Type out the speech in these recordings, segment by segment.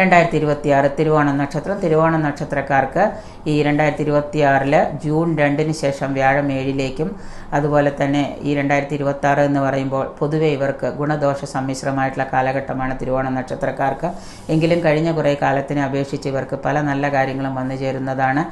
രണ്ടായിരത്തി ഇരുപത്തിയാറ് തിരുവോണം നക്ഷത്രം. തിരുവോണം നക്ഷത്രക്കാർക്ക് ഈ രണ്ടായിരത്തി ഇരുപത്തിയാറിൽ ജൂൺ രണ്ടിന് ശേഷം വ്യാഴം ഏഴിലേക്കും അതുപോലെ തന്നെ ഈ രണ്ടായിരത്തി ഇരുപത്തി ആറ് എന്ന് പറയുമ്പോൾ പൊതുവെ ഇവർക്ക് ഗുണദോഷ സമ്മിശ്രമായിട്ടുള്ള കാലഘട്ടമാണ് തിരുവോണം നക്ഷത്രക്കാർക്ക്. എങ്കിലും കഴിഞ്ഞ കുറേ കാലത്തിനെ അപേക്ഷിച്ച് ഇവർക്ക് പല നല്ല കാര്യങ്ങളും വന്നു ചേരുന്നതാണ്.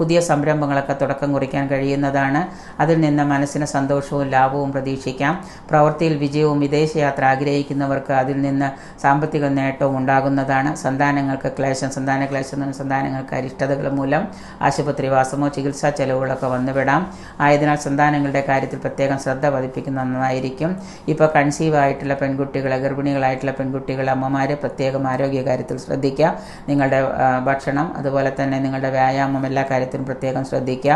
പുതിയ സംരംഭങ്ങളൊക്കെ തുടക്കം കുറിക്കാൻ കഴിയുന്നതാണ്. അതിൽ നിന്ന് മനസ്സിന് സന്തോഷവും ലാഭവും പ്രതീക്ഷിക്കാം. പ്രവൃത്തിയിൽ വിജയവും വിദേശയാത്ര ആഗ്രഹിക്കുന്നവർക്ക് അതിൽ നിന്ന് സാമ്പത്തിക നേട്ടവും ഉണ്ടാകുന്നതാണ്. സന്താനങ്ങൾക്ക് ക്ലേശം സന്താന ക്ലേശം എന്ന് പറഞ്ഞാൽ സന്താനങ്ങൾക്ക് അരിഷ്ടതകൾ മൂലം ആശുപത്രിവാസമോ ചികിത്സാ ചെലവുകളൊക്കെ വന്നുവിടാം. ആയതിനാൽ സന്താനങ്ങളുടെ കാര്യത്തിൽ പ്രത്യേകം ശ്രദ്ധ പതിപ്പിക്കുന്ന നന്നായിരിക്കും. ഇപ്പോൾ കൺസീവ് ആയിട്ടുള്ള പെൺകുട്ടികൾ ഗർഭിണികളായിട്ടുള്ള പെൺകുട്ടികൾ അമ്മമാരെ പ്രത്യേകം ആരോഗ്യകാര്യത്തിൽ ശ്രദ്ധിക്കുക. നിങ്ങളുടെ ഭക്ഷണം അതുപോലെ തന്നെ നിങ്ങളുടെ വ്യായാമം എല്ലാ കാര്യത്തിലും പ്രത്യേകം ശ്രദ്ധിക്കുക.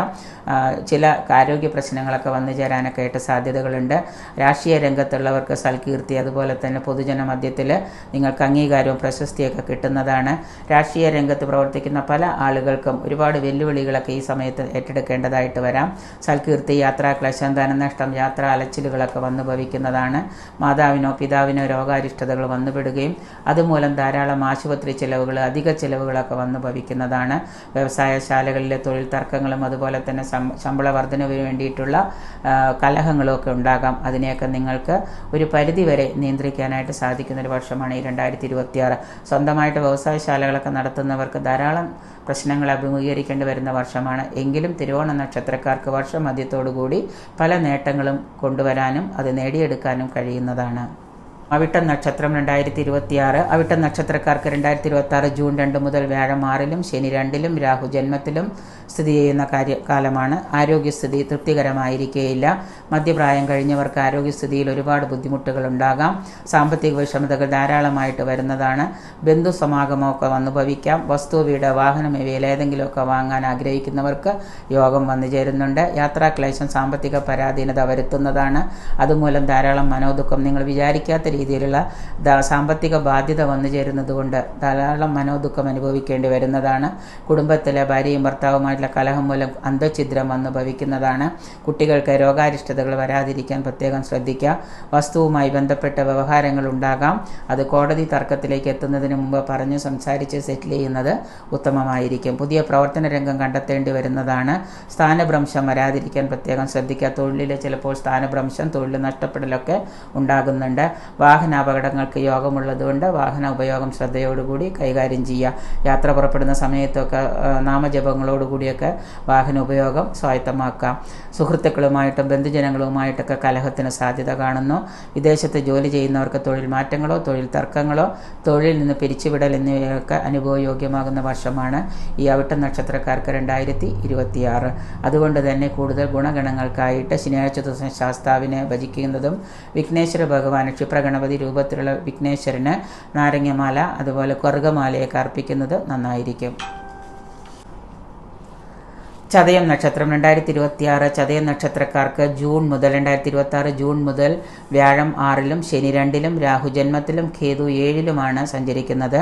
ചില ആരോഗ്യ പ്രശ്നങ്ങളൊക്കെ വന്നു ചേരാനൊക്കെ ആയിട്ട് സാധ്യതകളുണ്ട്. രാഷ്ട്രീയ രംഗത്തുള്ളവർക്ക് സൽകീർത്തി അതുപോലെ തന്നെ പൊതുജന മധ്യത്തിൽ നിങ്ങൾക്ക് അംഗീകാരവും പ്രശസ്തിയൊക്കെ കിട്ടുന്നതാണ്. രാഷ്ട്രീയ രംഗത്ത് പ്രവർത്തിക്കുന്ന പല ആളുകൾക്കും ഒരുപാട് വെല്ലുവിളികളൊക്കെ ഈ സമയത്ത് ഏറ്റെടുക്കേണ്ടതായിട്ട് വരാം. സൽകീർത്തി യാത്രാ ക്ലേശം ധനനഷ്ടം യാത്രാ അലച്ചിലുകളൊക്കെ വന്നു ഭവിക്കുന്നതാണ്. മാതാവിനോ പിതാവിനോ രോഗാരിഷ്ടതകൾ വന്നുപെടുകയും അതുമൂലം ധാരാളം ആശുപത്രി ചിലവുകൾ അധിക ചിലവുകളൊക്കെ വന്നു ഭവിക്കുന്നതാണ്. വ്യവസായശാലകളിലെ തൊഴിൽ തർക്കങ്ങളും അതുപോലെ തന്നെ ശമ്പള വർധനവിന് വേണ്ടിയിട്ടുള്ള കലഹങ്ങളും ഒക്കെ ഉണ്ടാകാം. അതിനെയൊക്കെ നിങ്ങൾക്ക് ഒരു പരിധിവരെ നിയന്ത്രിക്കാനായിട്ട് സാധിക്കുന്ന ഒരു വർഷമാണ് ഈ രണ്ടായിരത്തി ഇരുപത്തിയാറ്. സ്വന്തമായിട്ട് വ്യവസായശാലകളൊക്കെ നടത്തുന്നവർക്ക് ധാരാളം പ്രശ്നങ്ങൾ അഭിമുഖീകരിക്കേണ്ടി വരുന്ന വർഷമാണ്. എങ്കിലും തിരുവോണ നക്ഷത്രക്കാർക്ക് വർഷമധ്യത്തോടുകൂടി പല നേട്ടങ്ങളും കൊണ്ടുവരാനും അത് നേടിയെടുക്കാനും കഴിയുന്നതാണ്. അവിട്ടം നക്ഷത്രം രണ്ടായിരത്തി ഇരുപത്തിയാറ് അവിട്ടം നക്ഷത്രക്കാർക്ക് രണ്ടായിരത്തി ഇരുപത്തി ജൂൺ രണ്ട് മുതൽ വ്യാഴം ആറിലും ശനി രണ്ടിലും രാഹു ജന്മത്തിലും സ്ഥിതി ചെയ്യുന്ന കാര്യ കാലമാണ്. ആരോഗ്യസ്ഥിതി തൃപ്തികരമായിരിക്കുകയില്ല മധ്യപ്രായം കഴിഞ്ഞവർക്ക് ആരോഗ്യസ്ഥിതിയിൽ ഒരുപാട് ബുദ്ധിമുട്ടുകൾ ഉണ്ടാകാം സാമ്പത്തിക വിഷമതകൾ ധാരാളമായിട്ട് വരുന്നതാണ്. ബന്ധു സമാഗമമൊക്കെ അനുഭവിക്കാം. വസ്തു വീട് വാഹനം ഇവയിൽ ഏതെങ്കിലുമൊക്കെ വാങ്ങാൻ ആഗ്രഹിക്കുന്നവർക്ക് യോഗം വന്നു ചേരുന്നുണ്ട്. യാത്രാക്ലേശം സാമ്പത്തിക പരാധീനത വരുത്തുന്നതാണ്. അതുമൂലം ധാരാളം മനോദുഃഖം നിങ്ങൾ വിചാരിക്കാത്ത രീതിയിലുള്ള സാമ്പത്തിക ബാധ്യത വന്നു ചേരുന്നതുകൊണ്ട് ധാരാളം മനോദുഃഖം അനുഭവിക്കേണ്ടി വരുന്നതാണ്. കുടുംബത്തിലെ ഭാര്യയും ഭർത്താവുമായിട്ടുള്ള കലഹം മൂലം അന്തഛിദ്രം വന്നു ഭവിക്കുന്നതാണ്. കുട്ടികൾക്ക് രോഗാരിഷ്ടതകൾ വരാതിരിക്കാൻ പ്രത്യേകം ശ്രദ്ധിക്കുക. വസ്തുവുമായി ബന്ധപ്പെട്ട വ്യവഹാരങ്ങൾ ഉണ്ടാകാം. അത് കോടതി തർക്കത്തിലേക്ക് എത്തുന്നതിന് മുമ്പ് പറഞ്ഞു സംസാരിച്ച് സെറ്റിൽ ചെയ്യുന്നത് ഉത്തമമായിരിക്കും. പുതിയ പ്രവർത്തന രംഗം കണ്ടെത്തേണ്ടി വരുന്നതാണ്. സ്ഥാനഭ്രംശം വരാതിരിക്കാൻ പ്രത്യേകം ശ്രദ്ധിക്കുക. തൊഴിലിൽ ചിലപ്പോൾ സ്ഥാനഭ്രംശം തൊഴിൽ നഷ്ടപ്പെടലൊക്കെ ഉണ്ടാകുന്നുണ്ട്. വാഹനാപകടങ്ങൾക്ക് യോഗമുള്ളതുകൊണ്ട് വാഹന ഉപയോഗം ശ്രദ്ധയോടുകൂടി കൈകാര്യം ചെയ്യുക. യാത്ര പുറപ്പെടുന്ന സമയത്തൊക്കെ നാമജപങ്ങളോടുകൂടിയ വാഹന ഉപയോഗം സ്വായത്തമാക്കാം. സുഹൃത്തുക്കളുമായിട്ടും ബന്ധുജനങ്ങളുമായിട്ടൊക്കെ കലഹത്തിന് സാധ്യത കാണുന്നു. വിദേശത്ത് ജോലി ചെയ്യുന്നവർക്ക് തൊഴിൽ മാറ്റങ്ങളോ തൊഴിൽ തർക്കങ്ങളോ തൊഴിൽ നിന്ന് പിരിച്ചുവിടൽ എന്നിവയൊക്കെ അനുഭവയോഗ്യമാകുന്ന വർഷമാണ് ഈ അവിട്ട നക്ഷത്രക്കാർക്ക് രണ്ടായിരത്തി ഇരുപത്തിയാറ് അതുകൊണ്ട് തന്നെ കൂടുതൽ ഗുണഗണങ്ങൾക്കായിട്ട് ശനിയാഴ്ച ദിവസം ശാസ്താവിനെ ഭജിക്കുന്നതും വിഘ്നേശ്വര ഭഗവാൻ ക്ഷിപ്രഗണപതി രൂപത്തിലുള്ള വിഘ്നേശ്വരന് നാരങ്ങമാല അതുപോലെ കറുകമാലയൊക്കെ അർപ്പിക്കുന്നത് നന്നായിരിക്കും. ചതയം നക്ഷത്രം. രണ്ടായിരത്തി ഇരുപത്തി ആറ് ചതയം നക്ഷത്രക്കാർക്ക് ജൂൺ മുതൽ രണ്ടായിരത്തി ഇരുപത്തി ആറ് ജൂൺ മുതൽ വ്യാഴം ആറിലും ശനി രണ്ടിലും രാഹു ജന്മത്തിലും കേതു ഏഴിലുമാണ് സഞ്ചരിക്കുന്നത്.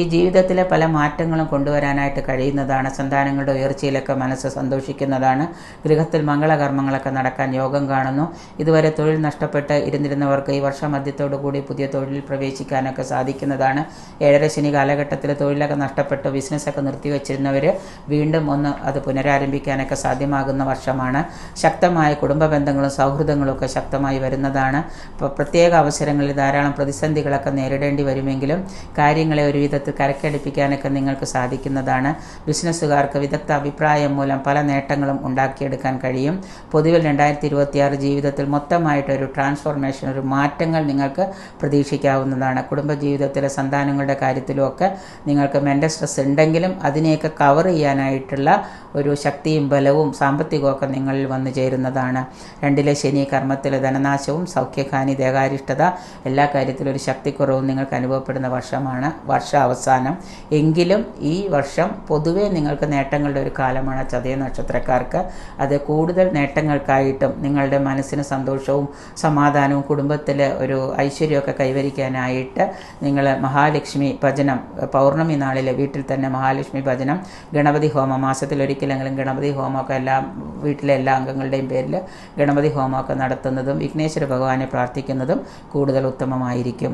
ഈ ജീവിതത്തിലെ പല മാറ്റങ്ങളും കൊണ്ടുവരാനായിട്ട് കഴിയുന്നതാണ്. സന്താനങ്ങളുടെ ഉയർച്ചയിലൊക്കെ മനസ്സ് സന്തോഷിക്കുന്നതാണ്. ഗൃഹത്തിൽ മംഗളകർമ്മങ്ങളൊക്കെ നടക്കാൻ യോഗം കാണുന്നു. ഇതുവരെ തൊഴിൽ നഷ്ടപ്പെട്ട് ഇരുന്നിരുന്നവർക്ക് ഈ വർഷമധ്യത്തോടു കൂടി പുതിയ തൊഴിലിൽ പ്രവേശിക്കാനൊക്കെ സാധിക്കുന്നതാണ്. ഏഴര ശനി കാലഘട്ടത്തിൽ തൊഴിലൊക്കെ നഷ്ടപ്പെട്ട് ബിസിനസ്സൊക്കെ നിർത്തിവെച്ചിരുന്നവർ വീണ്ടും ഒന്ന് അത് പുനരാരംഭിക്കാനൊക്കെ സാധ്യമാകുന്ന വർഷമാണ്. ശക്തമായ കുടുംബ ബന്ധങ്ങളും സൗഹൃദങ്ങളും ഒക്കെ ശക്തമായി വരുന്നതാണ്. ഇപ്പോൾ പ്രത്യേക അവസരങ്ങളിൽ ധാരാളം പ്രതിസന്ധികളൊക്കെ നേരിടേണ്ടി വരുമെങ്കിലും കാര്യങ്ങളെ ഒരു വിധത്തിൽ കരക്കടിപ്പിക്കാനൊക്കെ നിങ്ങൾക്ക് സാധിക്കുന്നതാണ്. ബിസിനസ്സുകാർക്ക് വിദഗ്ധ അഭിപ്രായം മൂലം പല നേട്ടങ്ങളും ഉണ്ടാക്കിയെടുക്കാൻ കഴിയും. പൊതുവിൽ രണ്ടായിരത്തി ഇരുപത്തിയാറ് ജീവിതത്തിൽ മൊത്തമായിട്ടൊരു ട്രാൻസ്ഫോർമേഷൻ ഒരു മാറ്റങ്ങൾ നിങ്ങൾക്ക് പ്രതീക്ഷിക്കാവുന്നതാണ്. കുടുംബജീവിതത്തിലെ സന്താനങ്ങളുടെ കാര്യത്തിലുമൊക്കെ നിങ്ങൾക്ക് മെന്റൽ സ്ട്രെസ് ഉണ്ടെങ്കിലും അതിനെയൊക്കെ കവർ ചെയ്യാനായിട്ടുള്ള ഒരു ശക്തിയും ബലവും സാമ്പത്തികമൊക്കെ നിങ്ങളിൽ വന്നു ചേരുന്നതാണ്. രണ്ടിലെ ശനി കർമ്മത്തിലെ ധനനാശവും സൗഖ്യഹാനി ദേഹാരിഷ്ടത എല്ലാ കാര്യത്തിലും ഒരു ശക്തിക്കുറവും നിങ്ങൾക്ക് അനുഭവപ്പെടുന്ന വർഷമാണ് വർഷ അവസാനം എങ്കിലും ഈ വർഷം പൊതുവെ നിങ്ങൾക്ക് നേട്ടങ്ങളുടെ ഒരു കാലമാണ് ചതയ നക്ഷത്രക്കാർക്ക്. അത് കൂടുതൽ നേട്ടങ്ങൾക്കായിട്ടും നിങ്ങളുടെ മനസ്സിന് സന്തോഷവും സമാധാനവും കുടുംബത്തിലെ ഒരു ഐശ്വര്യമൊക്കെ കൈവരിക്കാനായിട്ട് നിങ്ങൾ മഹാലക്ഷ്മി ഭജനം പൗർണമി നാളിലെ വീട്ടിൽ തന്നെ മഹാലക്ഷ്മി ഭജനം ഗണപതി ഹോമം മാസത്തിൽ ഒരിക്കലെങ്കിലും ഗണപതി ഹോമമൊക്കെ എല്ലാ വീട്ടിലെ എല്ലാ അംഗങ്ങളുടെയും പേരിൽ ഗണപതി ഹോമമൊക്കെ നടത്തുന്നതും വിഘ്നേശ്വര ഭഗവാനെ പ്രാർത്ഥിക്കുന്നതും കൂടുതൽ ഉത്തമമായിരിക്കും.